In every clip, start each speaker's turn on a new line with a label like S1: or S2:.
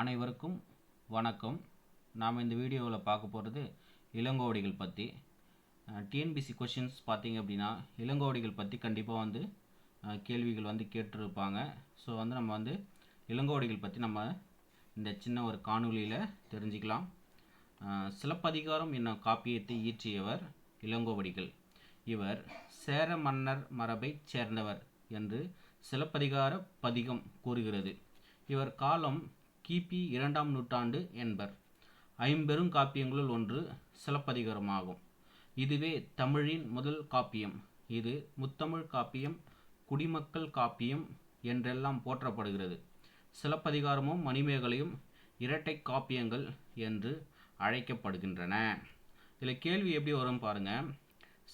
S1: அனைவருக்கும் வணக்கம். நாம் இந்த வீடியோவில் பார்க்க போகிறது இளங்கோவடிகள் பற்றி டிஎன்பிசி கொஷின்ஸ் பார்த்தீங்க அப்படின்னா இளங்கோவடிகள் பற்றி கண்டிப்பாக வந்து கேள்விகள் வந்து கேட்டிருப்பாங்க. ஸோ வந்து நம்ம வந்து இளங்கோவடிகள் பற்றி நம்ம இந்த சின்ன ஒரு காணொளியில் தெரிஞ்சுக்கலாம். சிலப்பதிகாரம் என்னும் காப்பியத்தை இயற்றியவர் இளங்கோவடிகள். இவர் சேர மன்னர் மரபைச் சேர்ந்தவர் என்று சிலப்பதிகார பதிகம் கூறுகிறது. இவர் காலம் கிபி இரண்டாம் நூற்றாண்டு என்பர். ஐம்பெரும் காப்பியங்களுள் ஒன்று சிலப்பதிகாரமாகும். இதுவே தமிழின் முதல் காப்பியம். இது முத்தமிழ் காப்பியம் குடிமக்கள் காப்பியம் என்றெல்லாம் போற்றப்படுகிறது. சிலப்பதிகாரமும் மணிமேகலையும் இரட்டை காப்பியங்கள் என்று அழைக்கப்படுகின்றன. இதில் கேள்வி எப்படி வரும் பாருங்க.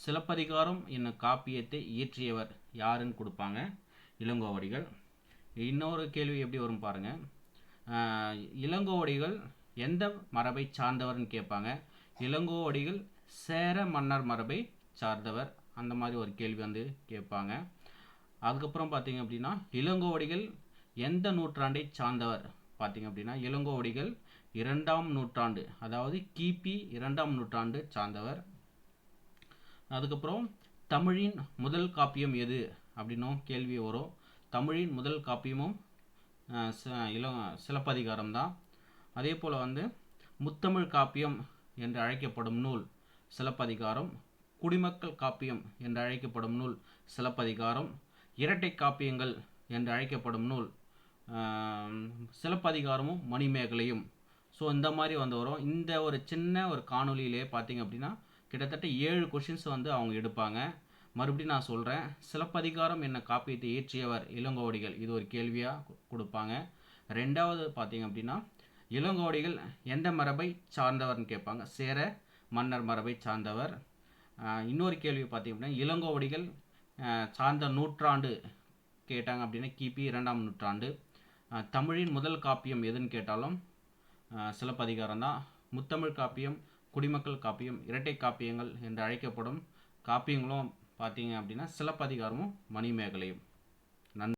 S1: சிலப்பதிகாரம் என்னும் காப்பியத்தை இயற்றியவர் யாருன்னு கொடுப்பாங்க? இளங்கோவடிகள். இன்னொரு கேள்வி எப்படி வரும் பாருங்கள் இளங்கோவடிகள் எந்த மரபை சார்ந்தவர்னு கேட்பாங்க. இளங்கோவடிகள் சேர மன்னர் மரபை சார்ந்தவர். அந்த மாதிரி ஒரு கேள்வி வந்து கேட்பாங்க. அதுக்கப்புறம் பார்த்தீங்க அப்படின்னா இளங்கோவடிகள் எந்த நூற்றாண்டை சார்ந்தவர்? பார்த்தீங்க அப்படின்னா இளங்கோவடிகள் இரண்டாம் நூற்றாண்டு அதாவது கிபி இரண்டாம் நூற்றாண்டு சார்ந்தவர். அதுக்கப்புறம் தமிழின் முதல் காப்பியம் எது? அப்படின்னும் கேள்வி வரும். தமிழின் முதல் காப்பியமும் இள சிலப்பதிகாரம் தான் அதே போல் வந்து முத்தமிழ் காப்பியம் என்று அழைக்கப்படும் நூல் சிலப்பதிகாரம் குடிமக்கள் காப்பியம் என்று அழைக்கப்படும் நூல் சிலப்பதிகாரம் இரட்டை காப்பியங்கள் என்று அழைக்கப்படும் நூல் சிலப்பதிகாரமும் மணிமேகலையும். ஸோ இந்த மாதிரி வந்து வரும். இந்த ஒரு சின்ன ஒரு காணொலியிலே பார்த்தீங்க அப்படின்னா கிட்டத்தட்ட ஏழு கொஷின்ஸ் வந்து அவங்க எடுப்பாங்க. மறுபடியும் நான் சொல்கிறேன் சிலப்பதிகாரம் என்ன காப்பியத்தை இயற்றியவர் இளங்கோவடிகள். இது ஒரு கேள்வியாக கொடுப்பாங்க. ரெண்டாவது பார்த்தீங்க அப்படின்னா இளங்கோவடிகள் எந்த மரபை சார்ந்தவர்னு கேட்பாங்க. சேர மன்னர் மரபை சார்ந்தவர். இன்னொரு கேள்வி பார்த்தீங்க அப்படின்னா இளங்கோவடிகள் சார்ந்த நூற்றாண்டு கேட்டாங்க அப்படின்னா கிபி இரண்டாம் நூற்றாண்டு. தமிழின் முதல் காப்பியம் எதுன்னு கேட்டாலும் சிலப்பதிகாரம் தான். முத்தமிழ் காப்பியம் குடிமக்கள் காப்பியம் இரட்டை காப்பியங்கள் என்று அழைக்கப்படும் காப்பியங்களும் பார்த்தீங்க அப்படின்னா சிலப்பதிகாரமும் மணிமேகலையும். நன்றி.